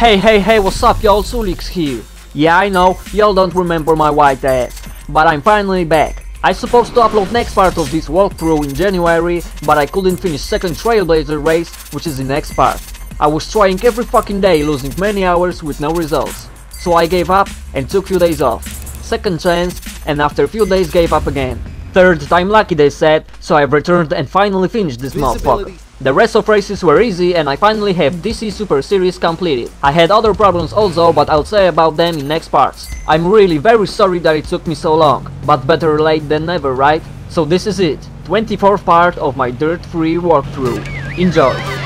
Hey, hey, hey, what's up y'all, Sulix here. Yeah, I know, y'all don't remember my white ass, but I'm finally back. I supposed to upload next part of this walkthrough in January, but I couldn't finish second Trailblazer race, which is the next part. I was trying every fucking day, losing many hours with no results. So I gave up and took few days off. Second chance, and after few days gave up again. Third time lucky they said, so I've returned and finally finished this motherfucker. The rest of races were easy and I finally have DC Super Series completed. I had other problems also, but I'll say about them in next parts. I'm really very sorry that it took me so long, but better late than never, right? So this is it, 24th part of my Dirt Free walkthrough. Enjoy!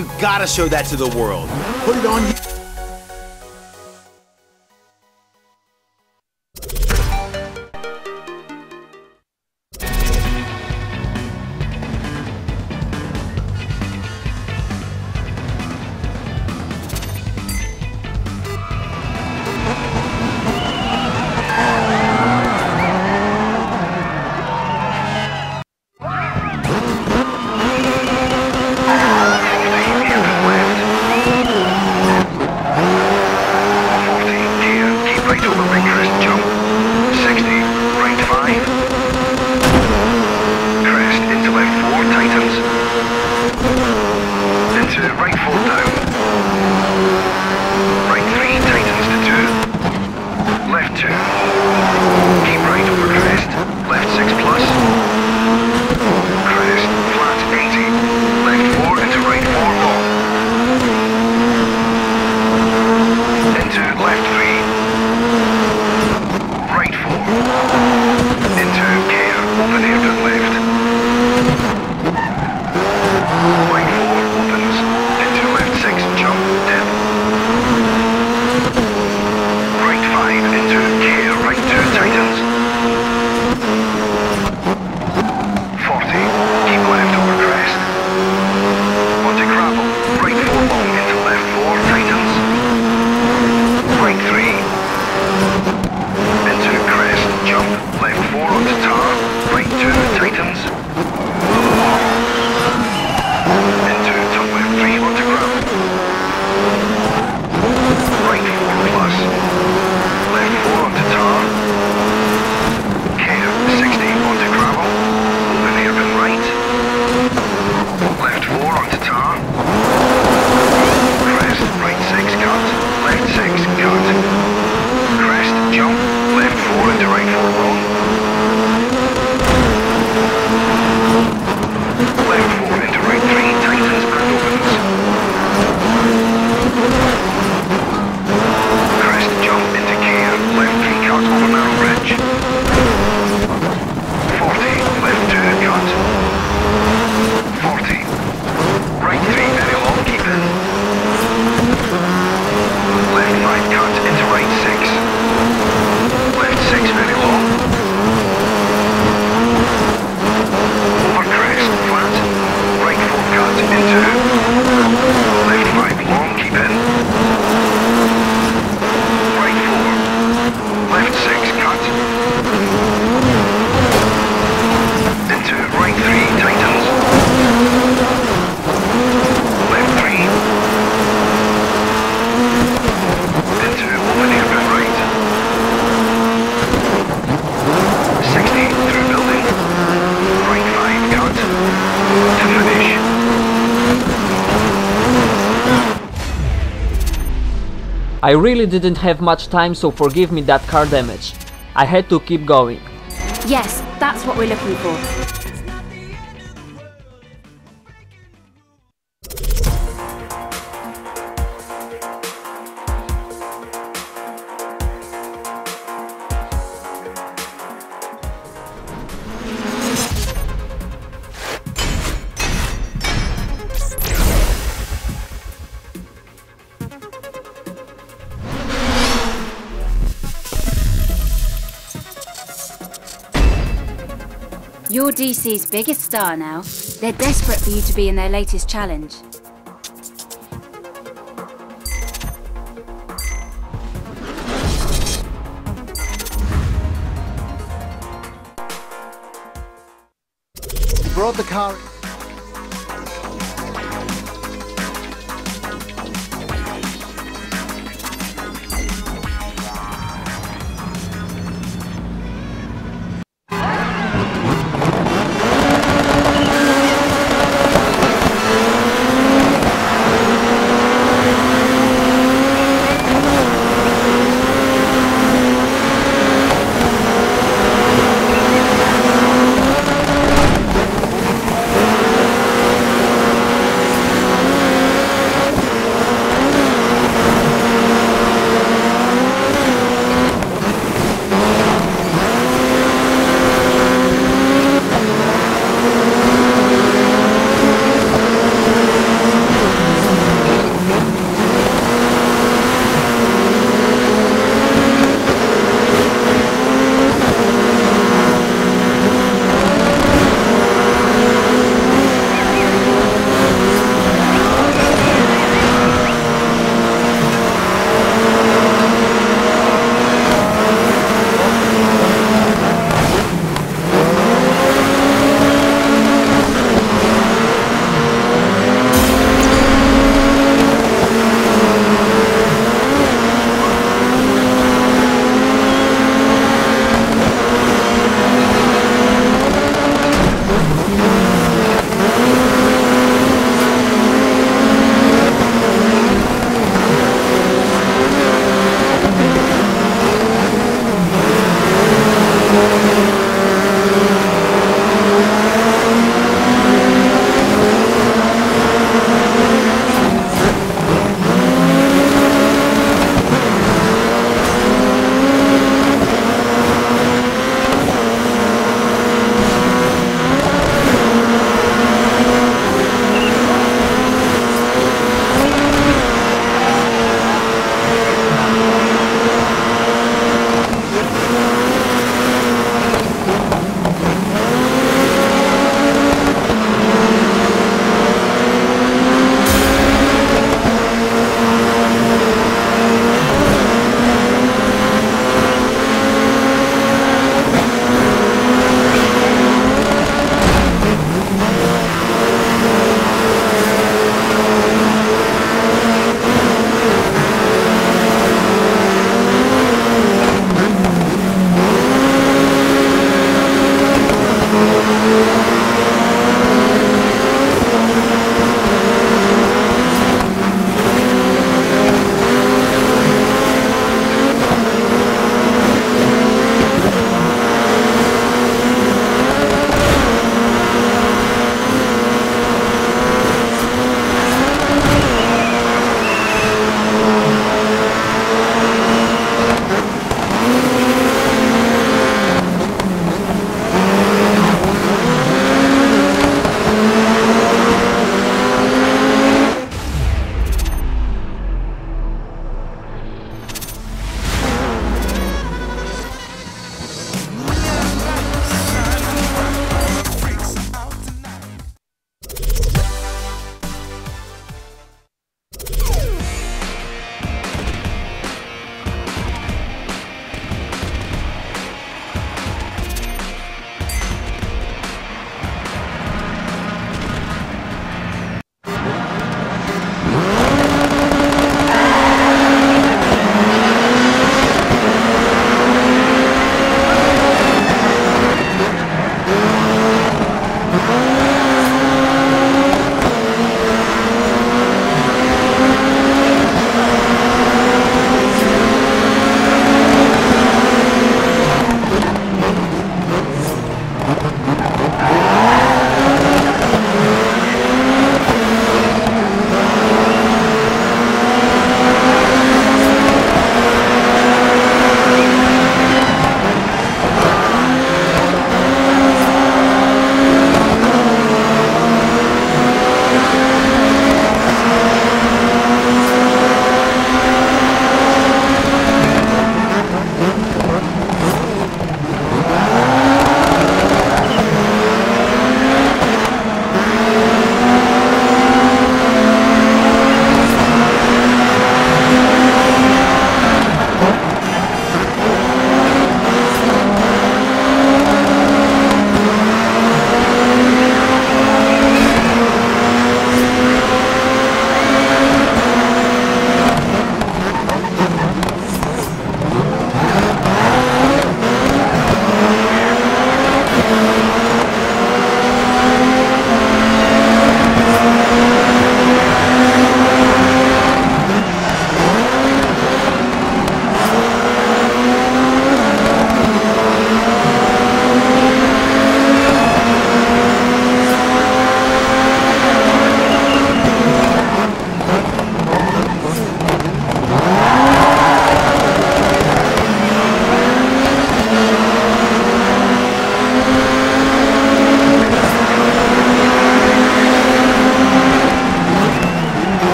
You gotta show that to the world. Put it on. I really didn't have much time so forgive me that car damage. I had to keep going. Yes, that's what we're looking for. You're DC's biggest star now. They're desperate for you to be in their latest challenge. Brought the car.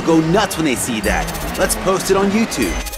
Will go nuts when they see that. Let's post it on YouTube.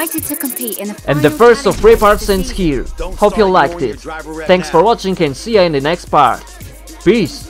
Invited to compete in the And the first of three parts ends here. Hope you liked it. your driver red Thanks for watching and see you in the next part. Peace!